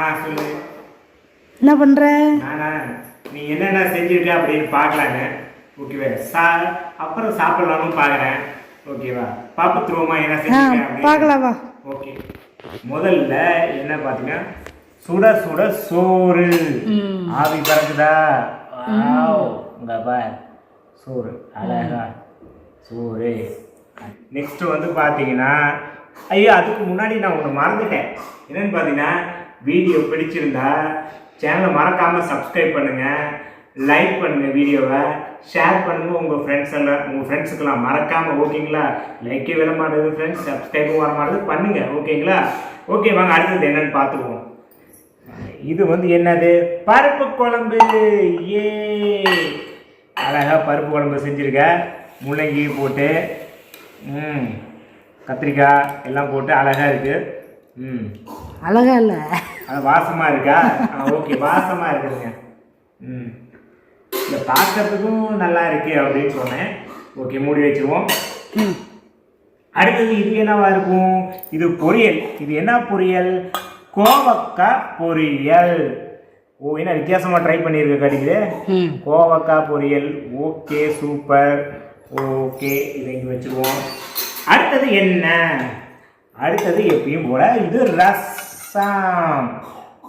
ஆ சொல்லு. என்ன பண்ற? நானா நீ என்னென்ன செஞ்சிருக்க அப்படின்னு பார்க்கலாங்க. ஓகேவா? சா அப்புறம் சாப்பிடலாம்னு பார்க்குறேன். ஓகேவா? பாப்பு துருவமா என்ன செஞ்சிருக்க. பார்க்கலாம் வா. ஓகே. முதல்ல என்ன பார்த்தீங்கன்னா சுட சுட சோறு. ஆவி பறக்குதா. இங்க பார். சோறு. அழகா. சோறு. நெக்ஸ்ட் வந்து பார்த்தீங்கன்னா ஐயோ அதுக்கு முன்னாடி நான் ஒன்று மறந்துட்டேன். என்னன்னு பார்த்தீங்கன்னா வீடியோ பிடிச்சிருந்தா சேனலை மறக்காமல் சப்ஸ்கிரைப் பண்ணுங்கள் லைக் பண்ணுங்கள் வீடியோவை ஷேர் பண்ணுங்கள் உங்கள் ஃப்ரெண்ட்ஸ் எல்லாம் உங்கள் ஃப்ரெண்ட்ஸுக்கெல்லாம் மறக்காமல் ஓகேங்களா லைக்கே விட மாட்டேது ஃப்ரெண்ட்ஸ் சப்ஸ்கிரைபும் வர மாட்டேது. பண்ணுங்கள் ஓகேங்களா ஓகே வாங்க அடுத்தது என்னென்னு பார்த்துக்குவோம். இது வந்து என்னது? பருப்பு குழம்பு. ஏ. அழகாக பருப்பு குழம்பு செஞ்சுருக்க. முள்ளங்கி போட்டு ம் கத்திரிக்காய் எல்லாம் போட்டு அழகாக இருக்குது ம். அழகா இல்ல. வாசமா இருக்கா? ஓகே வாசமா இருக்குதுங்க. ம். இந்த பார்க்கறதுக்கும் நல்லா இருக்கு அப்படின்னு சொன்னேன். ஓகே மூடி வச்சிருவோம். அடுத்தது இது என்னவா இருக்கும்? இது பொரியல். இது என்ன பொரியல்? கோவக்காய் பொரியல். ஓ என்ன வித்தியாசமா ட்ரை பண்ணியிருக்க கடிக்குது ம். கோவக்காய் பொரியல். ஓகே சூப்பர் ஓகே இதை இங்கே வச்சுருவோம். அடுத்தது என்ன? அடுத்தது எப்பயும் போல இது ரசம்.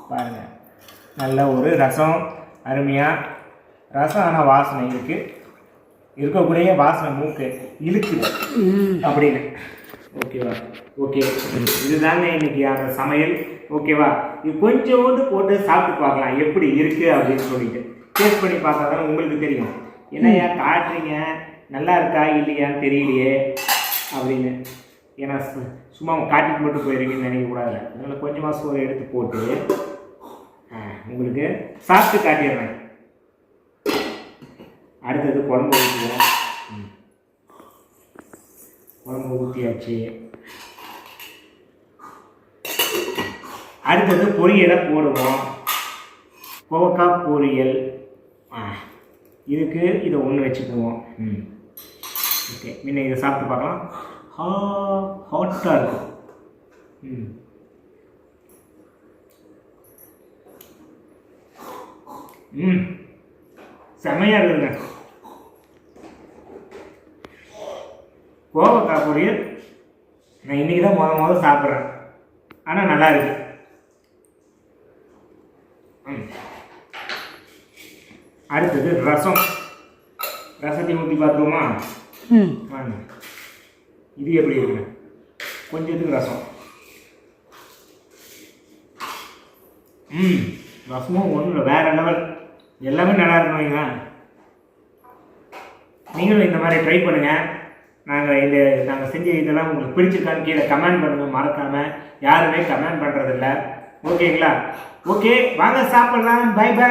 பாருங்க. நல்ல ஒரு ரசம் அருமையாக ரசம் ஆனால் வாசனை இருக்குது இருக்கக்கூடிய வாசனை மூக்கு இழுக்குது ம். அப்படின்னு. ஓகேவா? ஓகே. இதுதாங்க இன்னைக்கு அந்த சமையல். ஓகேவா? இது கொஞ்சோண்டு போட்டு சாப்பிட்டு பார்க்கலாம். எப்படி இருக்கு அப்படின்னு சொல்லிட்டு. டேஸ்ட் பண்ணி பார்த்தா தானே உங்களுக்கு தெரியும். என்னய்யா காட்டுறீங்க. நல்லா இருக்கா இல்லையான்னு தெரியலையே. அப்படின்னு. ஏன்னா சும்மா காட்டிட்டு மட்டும் போயிருக்கீங்கன்னு நினைக்கக்கூடாது. அதனால் கொஞ்சமாக சோறு எடுத்து போட்டு உங்களுக்கு சாப்பிட்டு காட்டிடுறேன். அடுத்தது குழம்பு ஊற்றுவோம் ம். குழம்பு ஊற்றியாச்சு அடுத்தது பொரியலை போடுவோம். கோவக்காய் பொரியல். ஆ இதுக்கு இதை ஒன்று வச்சுக்குவோம். ம். ஓகே முன்ன இதை சாப்பிட்டு பார்க்கலாம். ஹா ஹாட்டாக இருக்கும் ம். ம். செமையாக இருக்குதுங்க. கோவக்காய் பொரியல். நான் இன்றைக்கி தான் முத முத சாப்பிட்றேன். ஆனால் நல்லா இருக்கு. ம். அடுத்தது ரசம். ரசத்தையும் ஊற்றி பார்த்துருவோமா? ம். வாங்க. இது எப்படி இருக்குங்க கொஞ்சத்துக்கு ரசம்? ம் ரசமும் ஒன்றும் இல்லை வேறு லெவல் எல்லாமே நல்லா இருக்கணும் நீங்களும் இந்த மாதிரி ட்ரை பண்ணுங்கள் நாங்கள் இந்த நாங்கள் செஞ்ச இதெல்லாம் உங்களுக்கு பிடிச்சிருக்கான்னு கீழே கமெண்ட் பண்ணுங்கள் மறக்காமல் யாருமே கமெண்ட் பண்ணுறதில்ல ஓகேங்களா ஓகே வாங்க சாப்பிட்லாம். By by